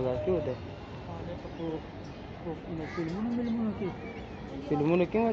mag-cute eh. Ada pa po. Po, ano, pili mo na, pili mo na, pili. Pili mo na king